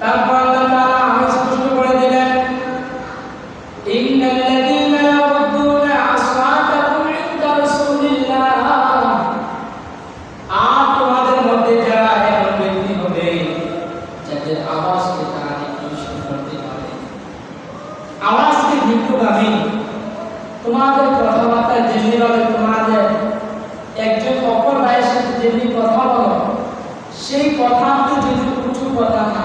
তারপর আল্লাহ তাআলা আমি স্পষ্ট করে দিলেন ইন্নাল্লাযীনা আর তোমাদের মধ্যে যারা এমন ব্যক্তি হবে যাদের আওয়াজকে তারা নির্দেশন করতে পারে তোমাদের কথাবার্তা যেমনি তোমাদের একজন অপর ভাইয়ের সাথে যেমনি কথা বলো, সেই কথাতে যদি উঁচু কথা না।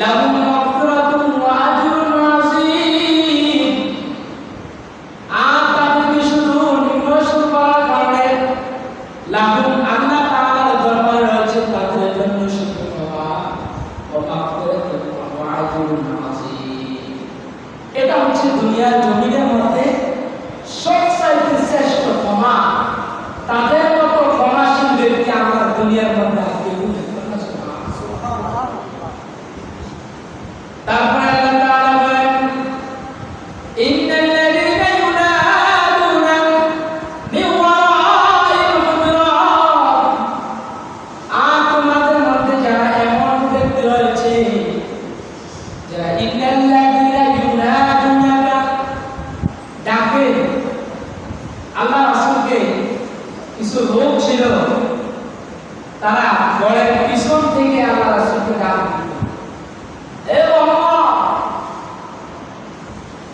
লাহুম মাগফিরাতুন শুধু কারণে রয়েছে শুধু এটা হচ্ছে দুনিয়ার জমিনের মধ্যে সবচাইতে শ্রেষ্ঠ ক্ষমা। তাদের মতো ক্ষমাশীল ব্যক্তি আমরা দুনিয়ার মধ্যে আর কেউ দেখতে পাচ্ছি না। তারপরে আল্লাহ তাআলা বলেন ইন্নাল্লাযীনা ইউনাদুনা মিন ওয়ারাইল হুজুরাত আর তোমাদের মধ্যে যারা এমন ব্যক্তি রয়েছে যারা ইন্নাল্লাযীনা ইউনাদুনাকা ডাকে আল্লাহ রাসূলকে কিছু লোক ছিল তারা গড়ের পিছন থেকে আল্লাহ রাসূলকে ডাক দিত এ মোহাম্মদ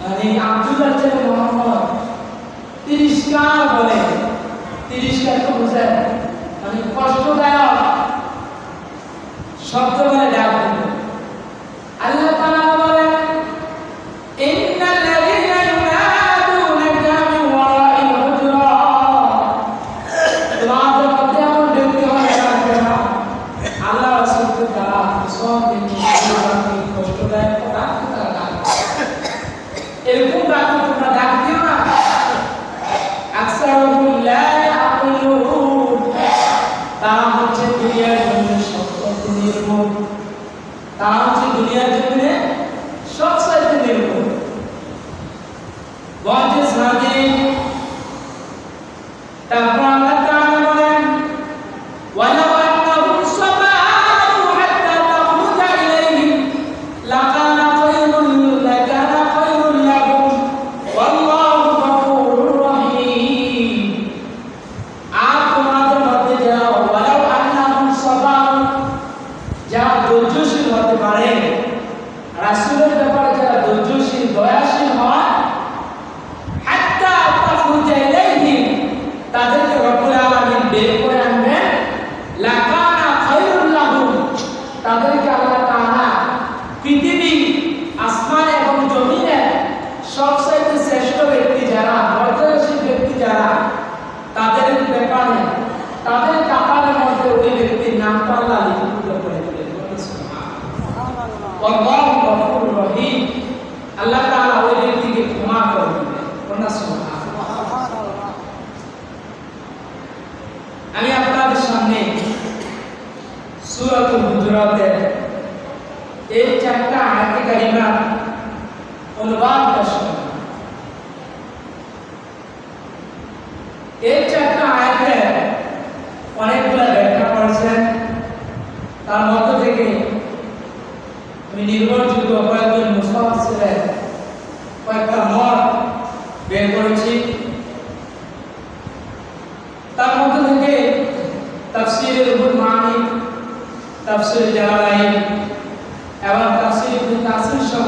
মানে আব্দুল্লাহ ছেলে মোহাম্মদ তিরিশকার বলে তিরিশকার তো বুঝেন মানে কষ্টদায়ক শব্দ বলে ডাক দিত আল্লাহ তাআলা বলেন ইন্নাল লাযীনা ইউনাদুনাকা মিন ওয়ারাইল হুজুরাত তোমাদের মধ্যে এমন ব্যক্তি হবে না আল্লাহ রাসূলকে তারা সব দিন কষ্টদায়ক ডাক তারা ডাক এরকম ডাক তোমরা ডাক দিও না আকসারুহুম লা ইয়াকুলুন তারা হচ্ছে দুনিয়ার জন্য সবচেয়ে নির্ভর তারা হচ্ছে দুনিয়ার জন্য সবচেয়ে নির্ভর গঞ্জে সাদিন তারপর আল্লাহ তাআলা বলেন ওয়ালাউ আন্নাহুম সাবারু হাত্তা তাখরুজা ইলাইহিম লাকানা খায়রুন লাকানা খায়রুন লাহুম ওয়াল্লাহু গফুরুর রহিম আর তোমাদের মধ্যে যারা ওয়ালাউ আন্নাহুম সাবারু যারা ধৈর্যশীল হতে পারে রাসূলের ব্যাপারে যারা ধৈর্যশীল দয়াশীল হয় হাত্তা তাখরুজা ইলাইহিম তাদেরকে রব্বুল আলামিন বের করে আনবেন লাকানা খায়রুল লাহুম তাদেরকে আল্লাহ তাআলা পৃথিবী আসমান এবং জমিনের সবচাইতে শ্রেষ্ঠ ব্যক্তি যারা মর্যাদাশীল ব্যক্তি যারা তাদের ব্যাপারে তাদের কাতারের মধ্যে ওই ব্যক্তির নামটা আল্লাহ লিপিবদ্ধ করে দিলেন বলুন সুবহানাল্লাহ। আল্লাহু গফুরুর রহিম আল্লাহ তাআলা ওই ব্যক্তিকে ক্ষমা করে দিবেন বলুন সুবহানাল্লাহ। আমি আপনাদের সামনে সূরাতুল হুজুরাতের এই চারটা আয়াতে কারিমা অনুবাদ পেশ করব। এই চারটা আয়াতে অনেকগুলো ব্যাখ্যা করেছেন তার মধ্য থেকে আমি নির্ভরযোগ্য কয়েকজন মুসাফিরের কয়েকটা মত বের করেছি তার মধ্যে থেকে তাফসীরের উপর মানি তাফসীর জালালাইন এবং তাফসীর ইবনে কাসির সহ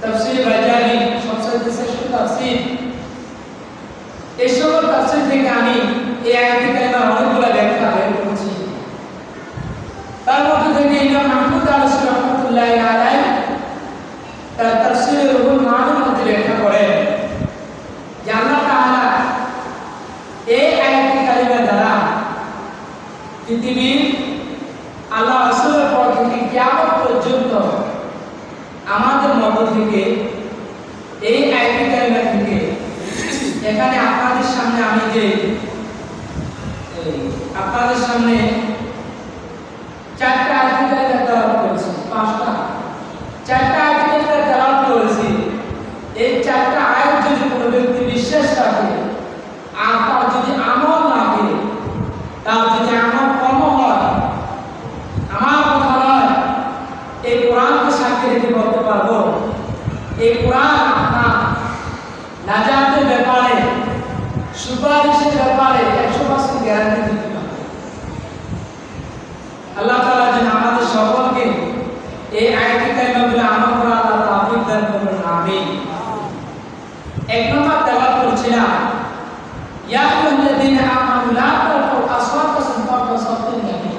তাফসীর বাজারি সবচেয়ে শ্রেষ্ঠ তাফসীর এই সকল তাফসীর থেকে আমি এই আয়াতে কারিমা অনেকগুলো ব্যাখ্যা বের করেছি তার মধ্যে থেকে ইমাম মাহমুদ আলস রহমতুল্লাহ আলাই তার তাফসীরের উপর মানির মধ্যে ব্যাখ্যা করেন যে আল্লাহ তাআলা এই আয়াতে কারিমা দ্বারা পৃথিবীর আল্লাহ রাসূলের পর থেকে কিয়ামত পর্যন্ত আমাদের মধ্য থেকে এই আইপি কারিমা থেকে এখানে আপনাদের সামনে আমি যে এই, আপনাদের সামনে পাঁচটা। চারটা কারিমা তেলাওয়াত করেছি, এই চারটা আয়াত যদি কোনো ব্যক্তি বিশ্বাস রাখে, আর তার যদি আমল লাগে তার যদি আমল কম হয়, আমার কথা এই কোরআনকে সাক্ষী রেখে বলতে পারব, এই কোরআন আপনার নাজাতের ব্যাপারে, সুপারিশের ব্যাপারে একশো পার্সেন্ট গ্যারান্টি দিতে পারবে আল্লাহ তাআলা যেন আমাদের সকলকে এই আয়াতি কারিমাগুলো আমল করা আল্লাহ তাওফিক দান করুন আমিন এক নম্বর তেলাওয়াত করছিলাম ইয়া আইয়ুহাল্লাযীনা আমানু লা তারফাউ আসওয়াতাকুম ফাওকা সাওতিন নবী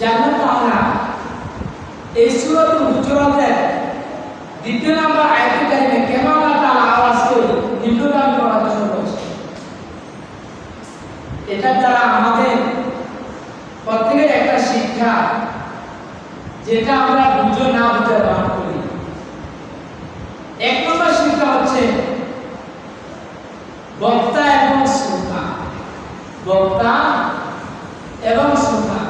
জান্নাত আমরা এই সূরাতুল হুজুরাতের দ্বিতীয় নম্বর আয়াতে কারিমে কেন আল্লাহ তাআলা আওয়াজকে নিম্নগামী করার জন্য বলছেন এটার দ্বারা আমাদের প্রত্যেকের একটা শিক্ষা যেটা আমরা বুঝো না বুঝে ব্যবহার করি এক নম্বর শিক্ষা হচ্ছে বক্তা এবং শ্রোতা বক্তা এবং শ্রোতা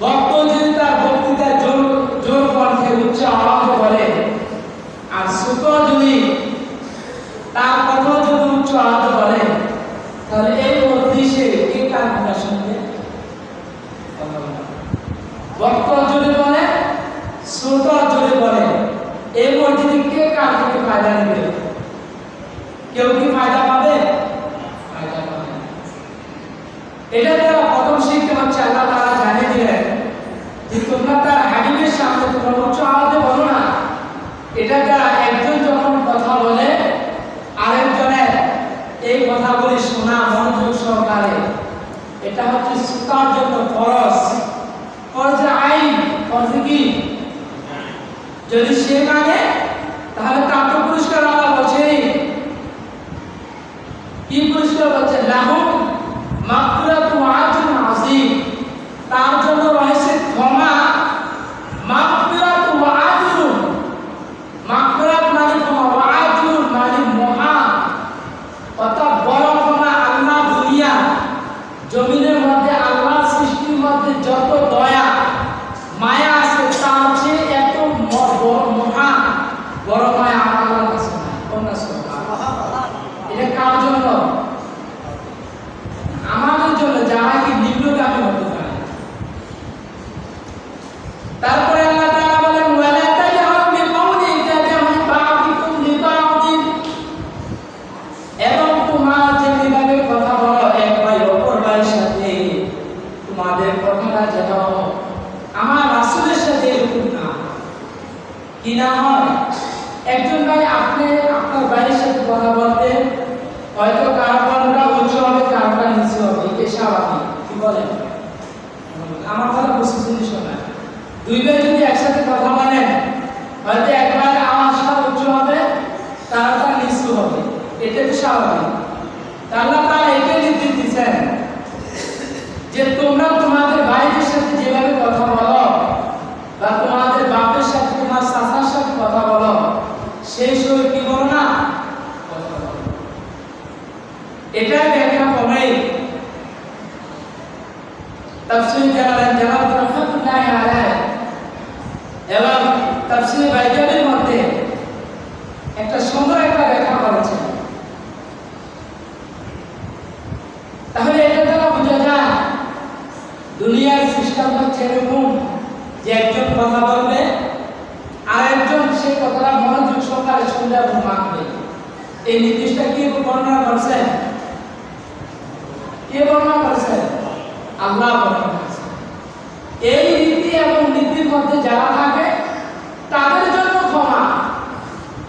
বক্তা যদি তার বক্তৃতায় জোর জোর কণ্ঠে উচ্চ আওয়াজে বলে আর শ্রোতা যদি তার কথা যদি উচ্চ আওয়াজে বলে তাহলে এই মধ্যে কে কার কথা শুনবে? বক্তা যদি বলে, শ্রোতা যদি বলে এই মসজিদে কে কার থেকে ফায়দা নেবে? কেউ কি ফায়দা পাবে? ফায়দা পাবে। এটা শিক্ষা হচ্ছে আল্লাহ তাআলা জানিয়ে দিলেন যে তোমরা তার হাবিবের সামনে তোমরা উচ্চ আওয়াজে বলো না এটা দ্বারা একজন যখন কথা বলে আরেকজনের এই কথাগুলি শোনা মনোযোগ সহকারে এটা হচ্ছে শ্রোতার জন্য ফরজ ফরজে আইন ফরজে কি যদি সে মানে তাহলে তার তো পুরস্কার আল্লাহ বলছেনই কি পুরস্কার বলছে লাহুম মাগফিরাতু ওয়া আজরুন আযীম তার জন্য রয়েছে ক্ষমা মাগফিরাতু ওয়া আজরুন মাগফিরাত মানে ক্ষমা ওয়া আজরুন মানে মহা অর্থাৎ বড় ক্ষমা আল্লাহ দুনিয়া জমিনের মধ্যে আল্লাহ সৃষ্টির মধ্যে যত দয়া মায়া আছে তার চেয়ে এত ম- বড় মহা বড় মায়া আমার আল্লাহর কাছে নাই কোন কাছে এটা কার জন্য আমাদের জন্য যারা কি নিম্নগামী হতে পারে তারপরে আল্লাহ তাআলা বলেন ওয়ালা তাজহারু বিকাউলি তাজহারু বা'দিকুম লিবা'দিন এবং তোমার যে বিভাগে কথা বলো এক ভাই অপর ভাইয়ের সাথে তোমাদের কথাটা যেন আমার রাসূলের সাথে এরকম না হয়। কি না হয় একজন ভাই আপনি আপনার ভাইয়ের সাথে কথা বলতে হয়তো কার কণ্ঠটা উঁচু হবে কারটা নিচু হবে এটা স্বাভাবিক কি বলেন আমার কথা বুঝতে শুনি শোনা দুই ভাই যদি একসাথে কথা বলেন, হয়তো একবার আওয়াজটা উঁচু হবে তারটা নিচু হবে। এটা তো স্বাভাবিক। আল্লাহ তাআলা এটা নির্দেশ দিচ্ছেন যে তোমরা তোমাদের ভাইদের সাথে যেভাবে কথা বলো বা তোমাদের বাপের সাথে, তোমার চাচার সাথে কথা বলো, সেই সময় কি বলো না? এটাই ব্যাখ্যা করেই তাফসীর জালালাইন জালাল রহমাতুল্লাহি আলাইহি এবং তাফসীর বাইজাবের মধ্যে একটা সুন্দর একটা ব্যাখ্যা করেছেন তাহলে এটা দ্বারা বোঝা যায় দুনিয়ার সিস্টেম হচ্ছে এরকম যে একজন কথা বলবে কথাটা মনোযোগ সহকারে শুনলে এবং মানবে এই বর্ণনা করছেন কে বর্ণনা আল্লাহ বর্ণনা এই রীতি এবং নীতির মধ্যে যারা থাকে, তাদের জন্য ক্ষমা।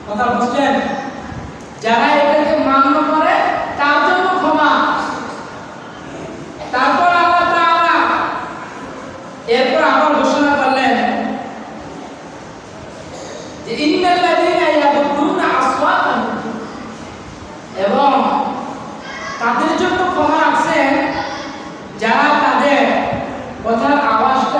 কথা বুঝছেন যারা এটাকে মান্য করে তার জন্য ক্ষমা তারপর আল্লাহ তাআলা এরপর আবার ঘোষণা করলেন যে ইন্নাল্লাযীনা ইয়াবুদুনা আসওয়াতাহুম এবং তাদের জন্য ক্ষমা রাখছেন যারা তাদের কথার আওয়াজটা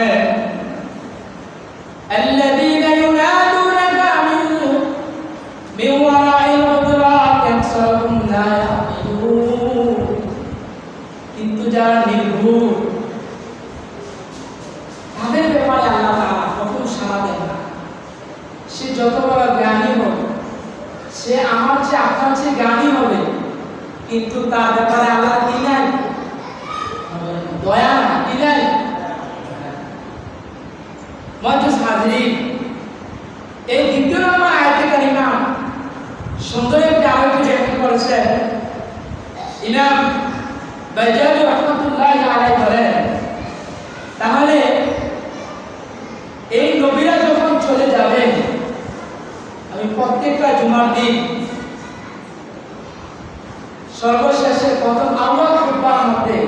সে আমার চেয়ে আপনার চেয়ে জ্ঞানী হবে। কিন্তু তার ব্যাপারে আল্লাহ কি নাই দয়া কি নাই মজুস হাজরি এই দ্বিতীয় নম্বর আয়াতে কারিমা সুন্দর একটি আরেকটি ব্যাখ্যা করেছেন। ইমাম বাজারি রহমতুল্লাহ আলাই বলেন, তাহলে এই নবীরা যখন চলে যাবেন প্রত্যেকটা জুমার দিন সর্বশেষে প্রথম আল্লাহ খুতবার মধ্যে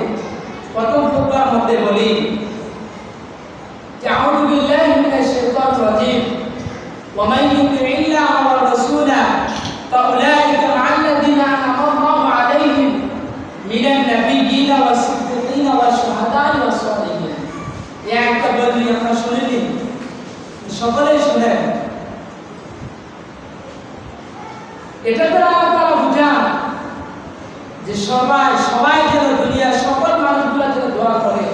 প্রথম খুতবার মধ্যে বলি যে আউযু বিল্লাহি মিনাশ শাইতানির রাজীম ওয়া মান ইউতি ইল্লাহ ওয়া রাসূলা ফাউলাইকা মা'আল্লাযীনা আন'আমা আল্লাহু আলাইহিম মিনান নাবিয়্যিনা ওয়াস সিদ্দিকিনা ওয়াশ শুহাদা'i ওয়াস সালিহিন এই একটা বলি আপনারা শুনে নিন সকলেই শুনেন সবাই সবাই যেন দুনিয়ার সকল মানুষগুলো যেন দোয়া করে।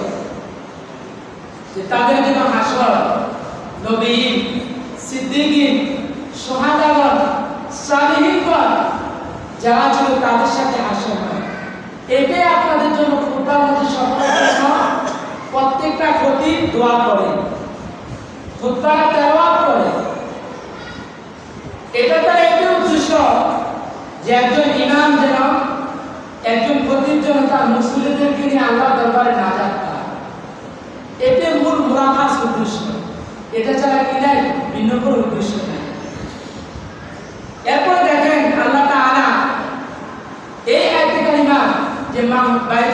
যে তাদের যেন হাসর নবী সিদ্দিকিন, সোহাদাগণ সালিহিনগণ যারা ছিল তাদের সাথে হাসর হয়। এটাই আপনাদের জন্য খুববার মধ্যে সকলের জন্য প্রত্যেকটা ক্ষতি দোয়া করে। খুতবারা তেলাওয়াত করে। এটা তার একটি উদ্দেশ্য যে একজন ইমাম যেন একজন খতিব যেন তার মুসলিমদেরকে নিয়ে আল্লাহ দরবারে না যাত্রা এতে মূল মুরাফাস উদ্দেশ্য। এটা ছাড়া কি নাই? ভিন্ন কোনো উদ্দেশ্য নাই। এরপর দেখেন আল্লাহ তাআলা এই আয়াতে কারিমা যে মা বাইরে